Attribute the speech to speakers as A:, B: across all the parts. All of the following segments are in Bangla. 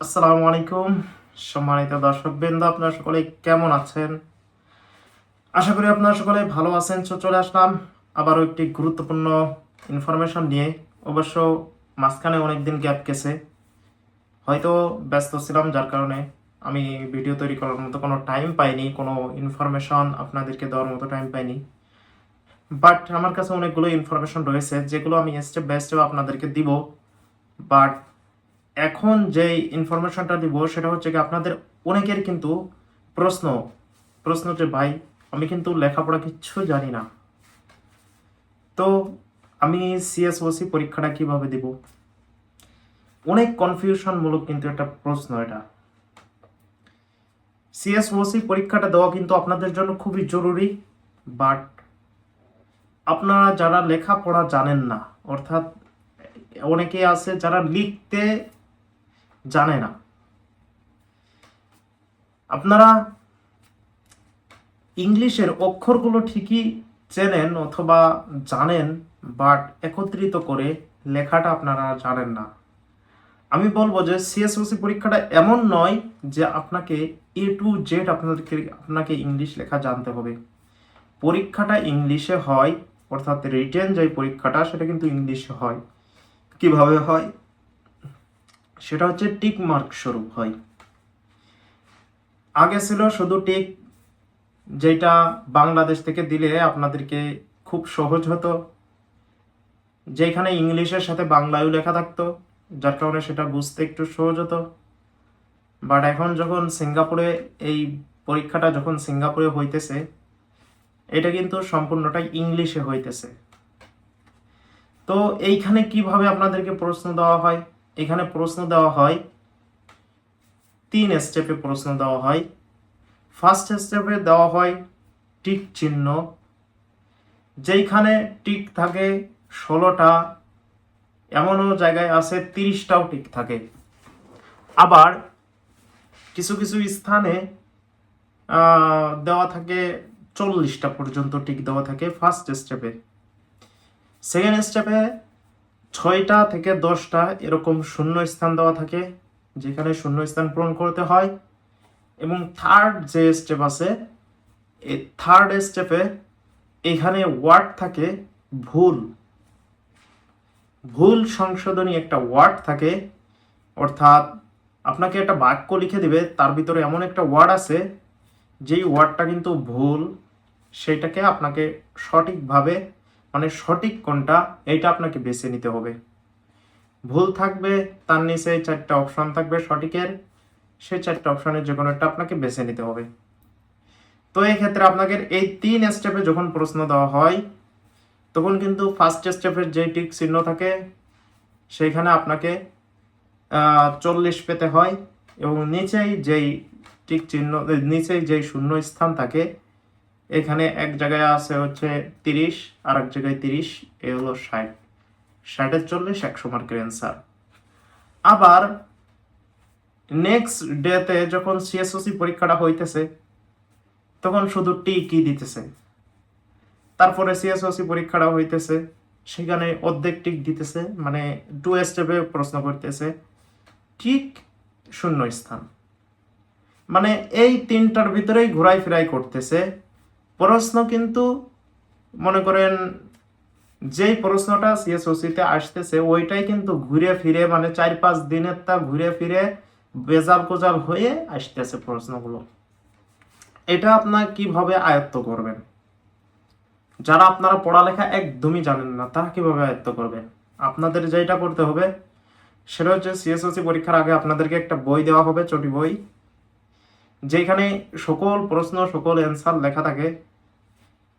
A: আসসালামু আলাইকুম। সম্মানিত দর্শকবৃন্দ, আপনারা সকলে কেমন আছেন? আশা করি আপনারা সকলে ভালো আছেন, তো চলে আসলাম আবারও একটি গুরুত্বপূর্ণ ইনফরমেশন নিয়ে। অবশ্য মাঝখানে অনেকদিন গ্যাপ গেছে। হয়তো ব্যস্ত ছিলাম, যার কারণে আমি ভিডিও তৈরি করার মতো কোনো টাইম পাইনি, কোনো ইনফরমেশন আপনাদেরকে দেওয়ার মতো টাইম পাইনি। বাট আমার কাছে অনেকগুলো ইনফরমেশন রয়েছে, যেগুলো আমি স্টেপ বাই স্টেপ আপনাদেরকে দিব। বাট এখন যে ইনফরমেশনটা দিব, সেটা হচ্ছে কি আপনাদের অনেকের কিন্তু প্রশ্ন প্রশ্ন যে, ভাই, আমি কিন্তু লেখাপড়া কিচ্ছু জানি না। তো আমি সিএসওসি পরীক্ষাটা কীভাবে দিব? অনেক কনফিউশনমূলক কিন্তু একটা প্রশ্ন এটা। সিএসওসি পরীক্ষাটা দেওয়া কিন্তু আপনাদের জন্য খুবই জরুরি বাট আপনারা যারা লেখাপড়া জানেন না, অর্থাৎ অনেকে আছে যারা লিখতে জানে না। আপনারা ইংলিশের অক্ষরগুলো ঠিকই চেনেন অথবা জানেন, বাট একত্রিত করে লেখাটা আপনারা জানেন না। আমি বলব যে সিএসওসি পরীক্ষাটা এমন নয় যে আপনাকে এ টু জেড আপনাদেরকে, আপনাকে ইংলিশ লেখা জানতে হবে। পরীক্ষাটা ইংলিশে হয়, অর্থাৎ রিটেন যে পরীক্ষাটা, সেটা কিন্তু ইংলিশে হয়। কীভাবে হয়? সেটা হচ্ছে টিক মার্ক স্বরূপ হয়। আগে ছিল শুধু টিক, যেটা বাংলাদেশ থেকে দিলে আপনাদেরকে খুব সহজ হতো। যেখানে ইংলিশের সাথে বাংলায়ও লেখা থাকতো, যার কারণে সেটা বুঝতে একটু সহজ হতো। বাট এখন যখন সিঙ্গাপুরে, এই পরীক্ষাটা যখন সিঙ্গাপুরে হইতেছে, এটা কিন্তু সম্পূর্ণটাই ইংলিশে হইতেছে। তো এইখানে কীভাবে আপনাদেরকে প্রশ্ন দেওয়া হয়? এখানে প্রশ্ন দেওয়া হয়, তিন স্টেপে প্রশ্ন দেওয়া হয়। ফার্স্ট স্টেপে দেওয়া হয় টিক চিহ্ন। যেইখানে টিক থাকে ষোলোটা, এমনও জায়গায় আছে তিরিশটাও টিক থাকে। আবার কিছু কিছু স্থানে দেওয়া থাকে চল্লিশটা পর্যন্ত টিক দেওয়া থাকে ফার্স্ট স্টেপে সেকেন্ড স্টেপে ছয়টা থেকে দশটা এরকম শূন্য স্থান দেওয়া থাকে, যেখানে শূন্য স্থান পূরণ করতে হয়। এবং থার্ড যে স্টেপ আছে এই থার্ড স্টেপে এখানে ওয়ার্ড থাকে ভুল। ভুল সংশোধনী একটা ওয়ার্ড থাকে, অর্থাৎ আপনাকে একটা বাক্য লিখে দিবে, তার ভিতরে এমন একটা ওয়ার্ড আছে, যেই ওয়ার্ডটা কিন্তু ভুল, সেটাকে আপনাকে সঠিকভাবে মানে সঠিক কোনটা, এইটা আপনাকে বেছে নিতে হবে। ভুল থাকবে, তার নিচে চারটা অপশন থাকবে সঠিকের, সেই চারটা অপশনের যে কোনো একটা আপনাকে বেছে নিতে হবে। তো এই ক্ষেত্রে আপনাকে এই তিন স্টেপে যখন প্রশ্ন দেওয়া হয়, তখন কিন্তু ফার্স্ট স্টেপের যে টিক চিহ্ন থাকে, সেইখানে আপনাকে চল্লিশ পেতে হয় এবং নিচেই যেই টিক চিহ্ন, নিচেই যেই শূন্য স্থান থাকে এখানে এক জায়গায় আছে হচ্ছে তিরিশ আর এক জায়গায় তিরিশ, এ হলো ষাট। ষাটের চল্লিশ একশো মার্কের অ্যান্সার আবার নেক্সট ডেতে যখন সিএসওসি পরীক্ষাটা হইতেছে, তখন শুধু টি কি দিতেছে? তারপরে সিএসওসি পরীক্ষাটা হইতেছে, সেখানে অর্ধেক টিক দিতেছে মানে টু স্টেপে প্রশ্ন করতেছে, ঠিক শূন্য স্থান। মানে এই তিনটার ভিতরেই ঘোরাই ফেরাই করতেছে প্রশ্ন কিন্তু, মনে করেন, যেই প্রশ্নটা সিএসওসিতে আসতেছে, ওইটাই কিন্তু ঘুরে ফিরে মানে চার পাঁচ দিনের তা ঘুরে ফিরে বেজাল কোজাল হয়ে আসতেছে প্রশ্নগুলো। এটা আপনার কীভাবে আয়ত্ত করবেন? যারা আপনারা পড়ালেখা একদমই জানেন না, তারা কীভাবে আয়ত্ত করবেন? আপনাদের যেটা করতে হবে, সেটা হচ্ছে সিএসওসি পরীক্ষার আগে আপনাদেরকে একটা বই দেওয়া হবে, চটি বই। যেখানে সকল প্রশ্ন, সকল অ্যান্সার লেখা থাকে।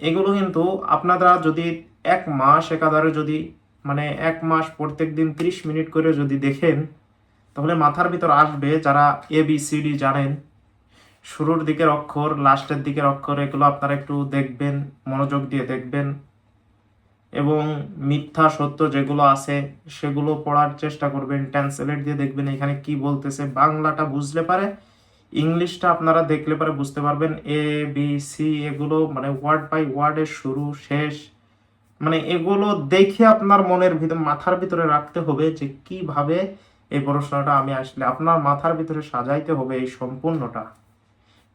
A: এগুলো কিন্তু আপনারা যদি এক মাস একাধারে যদি মানে এক মাস প্রত্যেক দিন ত্রিশ মিনিট করে যদি দেখেন, তাহলে মাথার ভিতর আসবে যারা এ বি সি ডি জানেন। শুরুর দিকের অক্ষর, লাস্টের দিকের অক্ষর, এগুলো আপনারা একটু দেখবেন, মনোযোগ দিয়ে দেখবেন। এবং মিথ্যা, সত্য যেগুলো আছে, সেগুলো পড়ার চেষ্টা করবেন ট্রান্সলেট দিয়ে দেখবেন এখানে কি বলতেছে, বাংলাটা বুঝলে পারে ইংলিশটা আপনারা দেখলে পরে বুঝতে পারবেন এ বি সি এগুলো মানে ওয়ার্ড বাই ওয়ার্ডের শুরু, শেষ। মানে এগুলো দেখে আপনার মনের ভিতরে, মাথার ভিতরে রাখতে হবে যে কীভাবে এই প্রশ্নটা আমি আসলে আপনার মাথার ভিতরে সাজাইতে হবে এই সম্পূর্ণটা।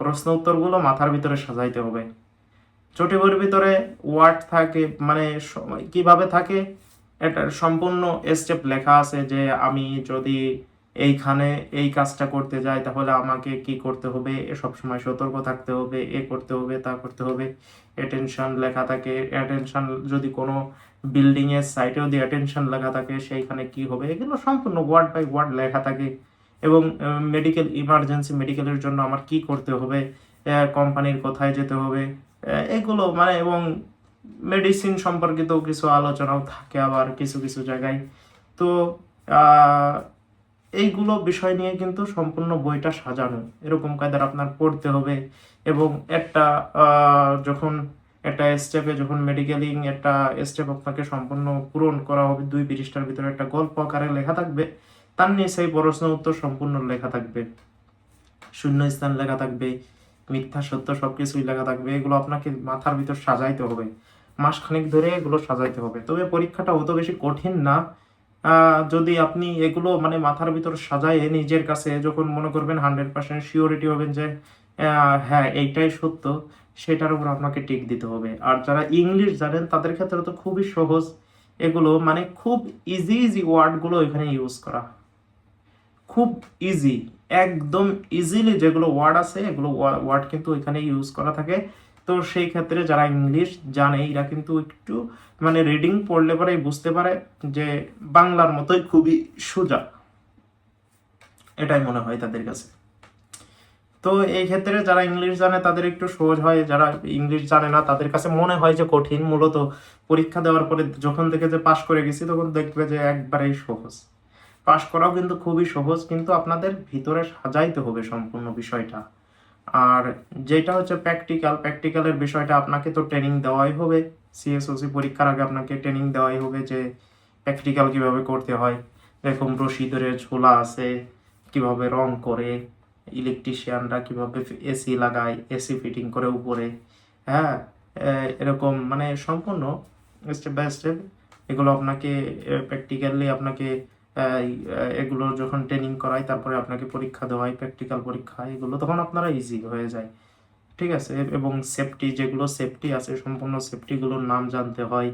A: প্রশ্ন উত্তরগুলো মাথার ভিতরে সাজাইতে হবে। চটিবইয়ের ভিতরে ওয়ার্ড থাকে মানে কীভাবে থাকে এটা সম্পূর্ণ স্টেপ লেখা আছে যে আমি যদি এইখানে এই কাজটা করতে যাই তাহলে আমাকে কি করতে হবে? এ সবসময় সতর্ক থাকতে হবে, এ করতে হবে, তা করতে হবে। অ্যাটেনশন লেখা থাকে অ্যাটেনশন যদি কোনো বিল্ডিং এর সাইটে যদি অ্যাটেনশন লেখা থাকে, সেইখানে কি হবে? এগুলো সম্পূর্ণ ওয়ার্ড বাই ওয়ার্ড লেখা থাকে। এবং মেডিকেল ইমার্জেন্সি মেডিকেলের জন্য আমার কি করতে হবে? কোম্পানির কোথায় যেতে হবে? এগুলো মানে এবং মেডিসিন সম্পর্কিত কিছু আলোচনাও থাকে আবার কিছু কিছু জায়গায়। তো এইগুলো বিষয় নিয়ে কিন্তু সম্পূর্ণ বইটা সাজানো। এরকম কায়দার আপনার পড়তে হবে এবং একটা যখন একটা স্টেপে যখন মেডিকেলিং একটা স্টেপ আপনাকে সম্পূর্ণ পূরণ করা হবে, দুই পৃষ্ঠার ভিতরে একটা গল্প আকারে লেখা থাকবে, তার নিয়ে সেই প্রশ্ন উত্তর সম্পূর্ণ লেখা থাকবে। শূন্য স্থান লেখা থাকবে, মিথ্যা, সত্য সবকিছুই লেখা থাকবে, এগুলো আপনাকে মাথার ভিতর সাজাইতে হবে। মাসখানেক ধরে এগুলো সাজাইতে হবে। তবে পরীক্ষাটা অত বেশি কঠিন না। যদি আপনি এগুলো মানে মাথার ভিতর সাজায়ে নিজের কাছে যখন মনে করবেন হান্ড্রেড পার্সেন্ট শিওরিটি হবেন যে হ্যাঁ এইটাই সত্য, সেটার উপর আপনাকে টিক দিতে হবে। আর যারা ইংলিশ জানেন, তাদের ক্ষেত্রে তো খুবই সহজ। এগুলো মানে খুব ইজি ইজি ওয়ার্ডগুলো এখানে ইউজ করা। খুব ইজি একদম ইজিলি যেগুলো ওয়ার্ড আছে, এগুলো ওয়ার্ড কিন্তু এখানে ইউজ করা থাকে। তো সেই ক্ষেত্রে যারা ইংলিশ জানে, এরা কিন্তু একটু মানে রিডিং পড়লে পরেই বুঝতে পারে যে বাংলার মতোই খুবই সোজা। এটাই মনে হয় তাদের কাছে। তো এই ক্ষেত্রে যারা ইংলিশ জানে, তাদের একটু সহজ হয়। যারা ইংলিশ জানে না, তাদের কাছে মনে হয় যে কঠিন। মূলত পরীক্ষা দেওয়ার পরে যখন থেকে যে পাশ করে গেছি, তখন দেখবে যে একবারেই সহজ। পাশ করাও কিন্তু খুবই সহজ, কিন্তু আপনাদের ভিতরে সাজাইতে হবে সম্পূর্ণ বিষয়টা। আর যেটা হচ্ছে প্র্যাকটিক্যাল প্র্যাকটিক্যালের বিষয়টা আপনাকে তো ট্রেনিং দেওয়াই হবে। সিএসওসি পরীক্ষার আগে আপনাকে ট্রেনিং দেওয়াই হবে যে প্র্যাকটিক্যাল কীভাবে করতে হয়। এরকম রশি ধরে ঝোলা আছে, কীভাবে রং করে ইলেকট্রিশিয়ানরা কীভাবে এসি লাগায় এসি ফিটিং করে উপরে। হ্যাঁ এরকম মানে সম্পূর্ণ স্টেপ বাই স্টেপ এগুলো আপনাকে প্র্যাকটিক্যালি আপনাকে এগুলো যখন ট্রেনিং করায় তারপরে আপনাকে পরীক্ষা দেওয়া হয় প্র্যাকটিক্যাল পরীক্ষা, এগুলো তখন আপনারা ইজি হয়ে যায়। ঠিক আছে? এবং সেফটি যেগুলো সেফটি আছে, সম্পূর্ণ সেফটিগুলোর নাম জানতে হয়।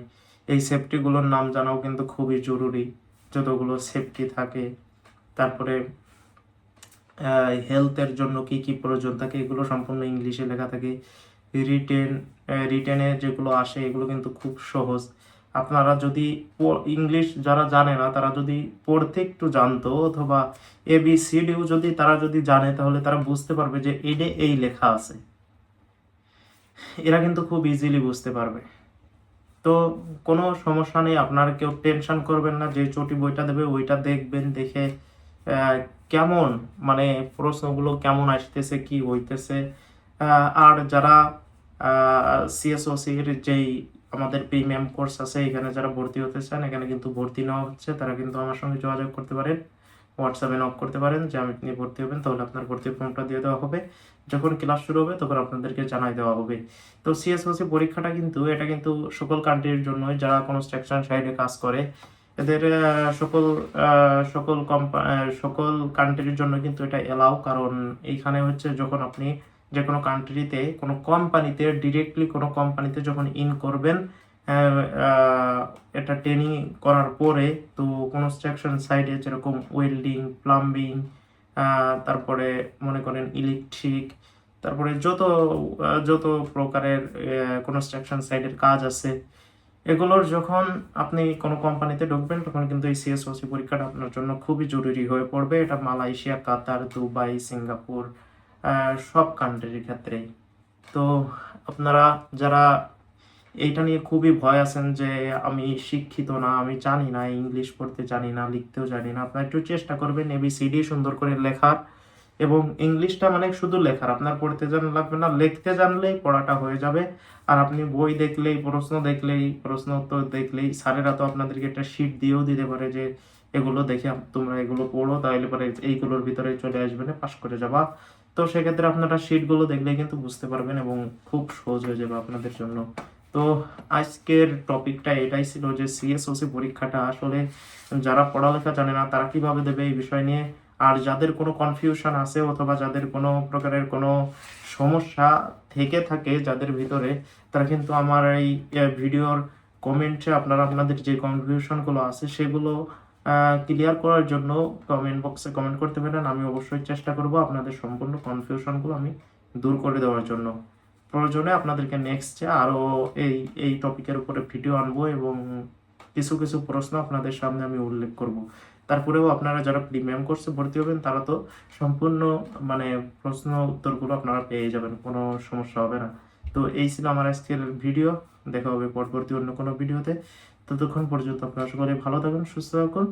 A: এই সেফটিগুলোর নাম জানাও কিন্তু খুবই জরুরি, যতগুলো সেফটি থাকে। তারপরে হেলথের জন্য কি কি প্রয়োজন থাকে, এগুলো সম্পূর্ণ ইংলিশে লেখা থাকে। রিটেন রিটেনে যেগুলো আসে, এগুলো কিন্তু খুব সহজ। আপনারা যদি ইংলিশ যারা জানে না, তারা যদি পড়তে একটু জানতো অথবা এ বি সি ডিও যদি তারা যদি জানে, তাহলে তারা বুঝতে পারবে যে এডে এই লেখা আছে। এরা কিন্তু খুব ইজিলি বুঝতে পারবে। তো কোনো সমস্যা নেই, আপনারা কেউ টেনশন করবেন না, যে চটি বইটা দেবে, ওইটা দেখবেন, দেখে কেমন মানে প্রশ্নগুলো কেমন আসতেছে, কি হইতেছে। আর যারা সিএসওসির যেই আমাদের প্রিমিয়াম কোর্স আছে, এখানে যারা ভর্তি হতে চান, এখানে কিন্তু ভর্তি নেওয়া হচ্ছে, তারা কিন্তু আমার সঙ্গে যোগাযোগ করতে পারেন হোয়াটসঅ্যাপে নক করতে পারেন যে আমি আপনি ভর্তি হবেন, তাহলে আপনার ভর্তি ফর্মটা দিয়ে দেওয়া হবে। যখন ক্লাস শুরু হবে, তখন আপনাদেরকে জানাই দেওয়া হবে। তো সিএসওসি পরীক্ষাটা কিন্তু, এটা কিন্তু সকল কান্ট্রির জন্য যারা কনস্ট্রাকশন সাইডে কাজ করে, এদের সকল সকল কম্পা সকল কান্ট্রির জন্য কিন্তু এটা এলাও কারণ এইখানে হচ্ছে যখন আপনি যে কোনো কান্ট্রিতে কোনো কোম্পানিতে ডিরেক্টলি কোনো কোম্পানিতে যখন ইন করবেন এটা ট্রেনিং করার পরে তো কনস্ট্রাকশন সাইডে যেরকম ওয়েল্ডিং প্লাম্বিং তারপরে মনে করেন ইলেকট্রিক তারপরে যত যত প্রকারের কনস্ট্রাকশন সাইডের কাজ আছে, এগুলোর যখন আপনি কোনো কোম্পানিতে ঢুকবেন, তখন কিন্তু এই সিএসওসি পরীক্ষাটা আপনার জন্য খুবই জরুরি হয়ে পড়বে। এটা মালয়েশিয়া, কাতার, দুবাই, সিঙ্গাপুর সব কান্ট্রির ক্ষেত্রেই। তো আপনারা যারা এইটা নিয়ে খুবই ভয় আছেন যে আমি শিক্ষিত না, আমি জানি না, ইংলিশ পড়তে জানি না, লিখতেও জানি না, আপনারা একটু চেষ্টা করবেন এবিসিডি সুন্দর করে লেখার এবং ইংলিশটা মানে শুধু লেখার, আপনার পড়তে জানা লাগবে না, লিখতে জানলেই পড়াটা হয়ে যাবে। আর আপনি বই দেখলেই, প্রশ্ন দেখলেই, প্রশ্ন উত্তর দেখলেই, স্যারেরা তো আপনাদেরকে একটা শিট দিয়েও দিতে পারে যে এগুলো দেখে তোমরা এগুলো পড়ো, তাহলে পরে এইগুলোর ভিতরে চলে আসবে না, পাশ করে যাবা। তো সেক্ষেত্রে আপনারা শিটগুলো দেখলে কিন্তু বুঝতে পারবেন এবং খুব সহজ হয়ে যাবে আপনাদের জন্য। তো আজকের টপিকটা এটাই ছিল যে সিএসওসি পরীক্ষাটা আসলে যারা পড়ালেখা জানে না, তারা কীভাবে দেবে এই বিষয় নিয়ে? আর যাদের কোনো কনফিউশন আছে অথবা যাদের কোনো প্রকারের কোনো সমস্যা থেকে থাকে যাদের ভিতরে, তারা কিন্তু আমার এই ভিডিওর কমেন্টে আপনারা আপনাদের যে কনফিউশনগুলো আছে সেগুলো ক্লিয়ার করার জন্য কমেন্ট বক্সে কমেন্ট করতে পারেন। আমি অবশ্যই চেষ্টা করব আপনাদের সম্পূর্ণ কনফিউশনগুলো আমি দূর করে দেওয়ার জন্য। প্রয়োজনে আপনাদেরকে নেক্সটে আরও এই এই টপিকের উপরে ভিডিও আনব এবং কিছু কিছু প্রশ্ন আপনাদের সামনে আমি উল্লেখ করব। তারপরেও আপনারা যারা প্রিমিয়াম কোর্সে ভর্তি হবেন, তারা তো সম্পূর্ণ মানে প্রশ্ন উত্তরগুলো আপনারা পেয়ে যাবেন, কোনো সমস্যা হবে না। তো এই ছিল আমার আজকের ভিডিও দেখা হবে পরবর্তী অন্য কোনো ভিডিওতে ততক্ষণ পর্যন্ত আপনারা সকলে ভালো থাকুন সুস্থ থাকুন।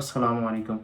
A: আসসালামু আলাইকুম।